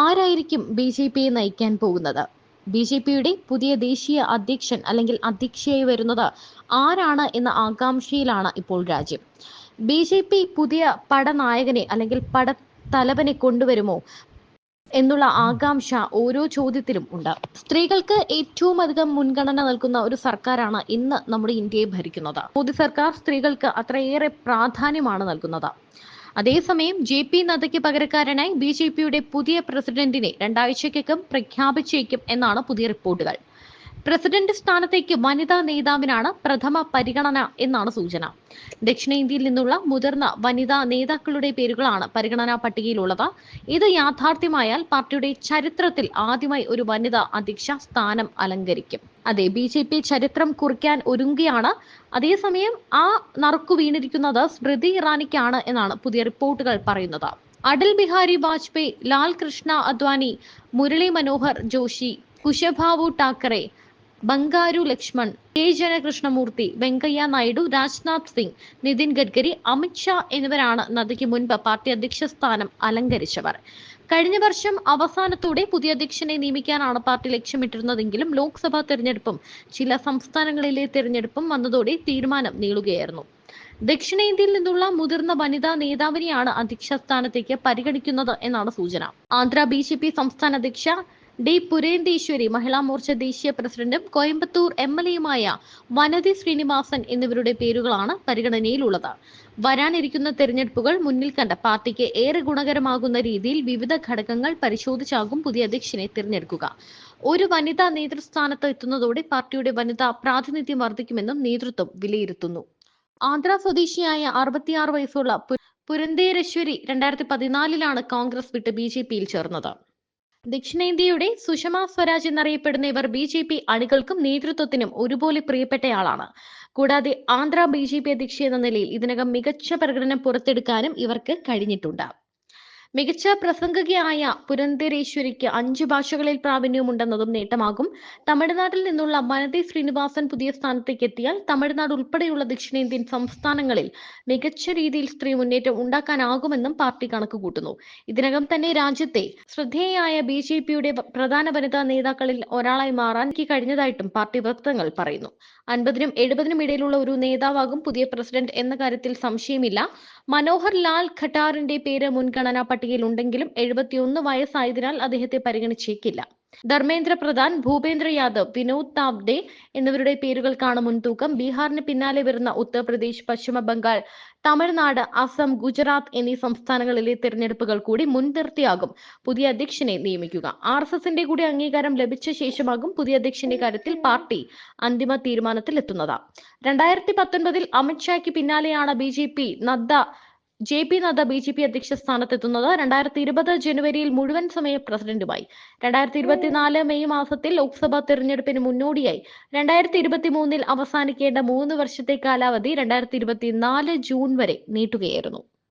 ആരായിരിക്കും B J പിയെ നയിക്കാൻ പോകുന്നത്? ബി ജെ പിയുടെ പുതിയ ദേശീയ അധ്യക്ഷൻ അല്ലെങ്കിൽ അധ്യക്ഷയായി വരുന്നത് ആരാണ് എന്ന ആകാംക്ഷയിലാണ് ഇപ്പോൾ രാജ്യം. ബി ജെ പി പുതിയ പടനായകനെ അല്ലെങ്കിൽ പട തലവനെ കൊണ്ടുവരുമോ എന്നുള്ള ആകാംക്ഷ ഓരോ ചോദ്യത്തിലും ഉണ്ട്. സ്ത്രീകൾക്ക് ഏറ്റവും അധികം മുൻഗണന നൽകുന്ന ഒരു സർക്കാരാണ് ഇന്ന് നമ്മുടെ ഇന്ത്യയെ ഭരിക്കുന്നത്. മോദി സർക്കാർ സ്ത്രീകൾക്ക് അത്രയേറെ പ്രാധാന്യമാണ് നൽകുന്നത്. അതേസമയം ജെ പി നദ്ദയ്ക്ക് പകരക്കാരനായി ബി ജെ പിയുടെ പുതിയ പ്രസിഡന്റിനെ രണ്ടാഴ്ചയ്ക്കകം പ്രഖ്യാപിച്ചേക്കും എന്നാണ് പുതിയ റിപ്പോർട്ടുകൾ. പ്രസിഡന്റ് സ്ഥാനത്തേക്ക് വനിതാ നേതാവിനാണ് പ്രഥമ പരിഗണന എന്നാണ് സൂചന. ദക്ഷിണേന്ത്യയിൽ നിന്നുള്ള മുതിർന്ന വനിതാ നേതാക്കളുടെ പേരുകളാണ് പരിഗണനാ പട്ടികയിലുള്ളത്. ഇത് യാഥാർത്ഥ്യമായാൽ പാർട്ടിയുടെ ചരിത്രത്തിൽ ആദ്യമായി ഒരു വനിതാ അധ്യക്ഷ സ്ഥാനം അലങ്കരിക്കും. അതെ ബി ജെ പി ചരിത്രം കുറിക്കാൻ ഒരുങ്ങുകയാണ്. അതേസമയം ആ നറുക്കു വീണിരിക്കുന്നത് സ്മൃതി ഇറാനിക്കാണ് എന്നാണ് പുതിയ റിപ്പോർട്ടുകൾ പറയുന്നത്. അടൽ ബിഹാരി വാജ്പേയി ലാൽ കൃഷ്ണ അദ്വാനി മുരളി മനോഹർ ജോഷി കുശഭാവു ടാക്കറെ ബംഗാരു ലക്ഷ്മൺ കെ. ജനകൃഷ്ണമൂർത്തി വെങ്കയ്യ നായിഡു രാജ്നാഥ് സിംഗ് നിതിൻ ഗഡ്കരി അമിത്ഷാ എന്നിവരാണ് നദ്ദയ്ക്ക് മുൻപ് പാർട്ടി അധ്യക്ഷ സ്ഥാനം അലങ്കരിച്ചവർ. കഴിഞ്ഞ വർഷം അവസാനത്തോടെ പുതിയ അധ്യക്ഷനെ നിയമിക്കാനാണ് പാർട്ടി ലക്ഷ്യമിട്ടിരുന്നതെങ്കിലും ലോക്സഭാ തെരഞ്ഞെടുപ്പും ചില സംസ്ഥാനങ്ങളിലെ തെരഞ്ഞെടുപ്പും വന്നതോടെ തീരുമാനം നീളുകയായിരുന്നു. ദക്ഷിണേന്ത്യയിൽ നിന്നുള്ള മുതിർന്ന വനിതാ നേതാവിനെയാണ് അധ്യക്ഷ സ്ഥാനത്തേക്ക് പരിഗണിക്കുന്നത് എന്നാണ് സൂചന. ആന്ധ്ര ബി സംസ്ഥാന അധ്യക്ഷ ഡി പുരേന്ദീശ്വരി മഹിളാ മോർച്ച ദേശീയ പ്രസിഡന്റും കോയമ്പത്തൂർ എം എൽ എയുമായ വനതി ശ്രീനിവാസൻ എന്നിവരുടെ പേരുകളാണ് പരിഗണനയിലുള്ളത്. വരാനിരിക്കുന്ന തെരഞ്ഞെടുപ്പുകൾ മുന്നിൽ കണ്ട പാർട്ടിക്ക് ഏറെ ഗുണകരമാകുന്ന രീതിയിൽ വിവിധ ഘടകങ്ങൾ പരിശോധിച്ചാകും പുതിയ അധ്യക്ഷനെ തിരഞ്ഞെടുക്കുക. ഒരു വനിതാ നേതൃസ്ഥാനത്ത് എത്തുന്നതോടെ പാർട്ടിയുടെ വനിതാ പ്രാതിനിധ്യം വർദ്ധിക്കുമെന്നും നേതൃത്വം വിലയിരുത്തുന്നു. ആന്ധ്ര സ്വദേശിയായ അറുപത്തിയാറ് വയസ്സുള്ള പുരന്തേരശ്വരി രണ്ടായിരത്തി പതിനാലിലാണ് കോൺഗ്രസ് വിട്ട് ബി ജെ പിയിൽ ചേർന്നത്. ദക്ഷിണേന്ത്യയുടെ സുഷമ സ്വരാജ് എന്നറിയപ്പെടുന്ന ഇവർ ബി ജെ പി അണികൾക്കും നേതൃത്വത്തിനും ഒരുപോലെ പ്രിയപ്പെട്ടയാളാണ്. കൂടാതെ ആന്ധ്ര ബി ജെ പി അധ്യക്ഷ എന്ന നിലയിൽ ഇതിനകം മികച്ച പ്രകടനം പുറത്തെടുക്കാനും ഇവർക്ക് കഴിഞ്ഞിട്ടുണ്ട്. മികച്ച പ്രസംഗകയായ പുരന്തരേശ്വരിക്ക് അഞ്ച് ഭാഷകളിൽ പ്രാവീണ്യമുണ്ടെന്നതും നേട്ടമാകും. തമിഴ്നാട്ടിൽ നിന്നുള്ള വനതി ശ്രീനിവാസൻ പുതിയ സ്ഥാനത്തേക്ക് എത്തിയാൽ തമിഴ്നാട് ഉൾപ്പെടെയുള്ള ദക്ഷിണേന്ത്യൻ സംസ്ഥാനങ്ങളിൽ മികച്ച രീതിയിൽ സ്ത്രീ മുന്നേറ്റം ഉണ്ടാക്കാനാകുമെന്നും പാർട്ടി കണക്കുകൂട്ടുന്നു ഇതിനകം തന്നെ രാജ്യത്തെ ശ്രദ്ധേയായ ബി ജെ പിയുടെ പ്രധാന വനിതാ നേതാക്കളിൽ ഒരാളായി മാറാൻ കഴിഞ്ഞതായിട്ടും പാർട്ടി വൃത്തങ്ങൾ പറയുന്നു. അൻപതിനും എഴുപതിനും ഇടയിലുള്ള ഒരു നേതാവാകും പുതിയ പ്രസിഡന്റ് എന്ന കാര്യത്തിൽ സംശയമില്ല. മനോഹർ ലാൽ ഖട്ടാറിന്റെ പേര് മുൻഗണനാ പട്ടികയിൽ ഉണ്ടെങ്കിലും എഴുപത്തിയൊന്ന് വയസ്സായതിനാൽ അദ്ദേഹത്തെ പരിഗണിച്ചേക്കില്ല. ധർമ്മേന്ദ്ര പ്രധാൻ ഭൂപേന്ദ്ര യാദവ് വിനോദ് താവ്ഡെ എന്നിവരുടെ പേരുകൾക്കാണ് മുൻതൂക്കം. ബീഹാറിന് പിന്നാലെ വരുന്ന ഉത്തർപ്രദേശ് പശ്ചിമ ബംഗാൾ തമിഴ്നാട് അസം ഗുജറാത്ത് എന്നീ സംസ്ഥാനങ്ങളിലെ തിരഞ്ഞെടുപ്പുകൾ കൂടി മുൻനിർത്തിയാകും. പുതിയ അധ്യക്ഷനെ നിയമിക്കുക. ആർ എസ് എസിന്റെ കൂടി അംഗീകാരം ലഭിച്ച ശേഷമാകും പുതിയ അധ്യക്ഷന്റെ കാര്യത്തിൽ പാർട്ടി അന്തിമ തീരുമാനത്തിൽ എത്തുന്നത് രണ്ടായിരത്തി പത്തൊൻപതിൽ അമിത്ഷായ്ക്ക് പിന്നാലെയാണ് B J P Nadda J P Nadda B J P അധ്യക്ഷ സ്ഥാനത്തെത്തുന്നത് രണ്ടായിരത്തി ഇരുപത് ജനുവരിയിൽ മുഴുവൻ സമയ പ്രസിഡന്റുമായി. രണ്ടായിരത്തി ഇരുപത്തിനാല് മെയ് മാസത്തിൽ ലോക്സഭാ തെരഞ്ഞെടുപ്പിന് മുന്നോടിയായി. രണ്ടായിരത്തി ഇരുപത്തി മൂന്നിൽ അവസാനിക്കേണ്ട മൂന്ന് വർഷത്തെ കാലാവധി രണ്ടായിരത്തി ഇരുപത്തിനാല് ജൂൺ വരെ നീട്ടുകയായിരുന്നു.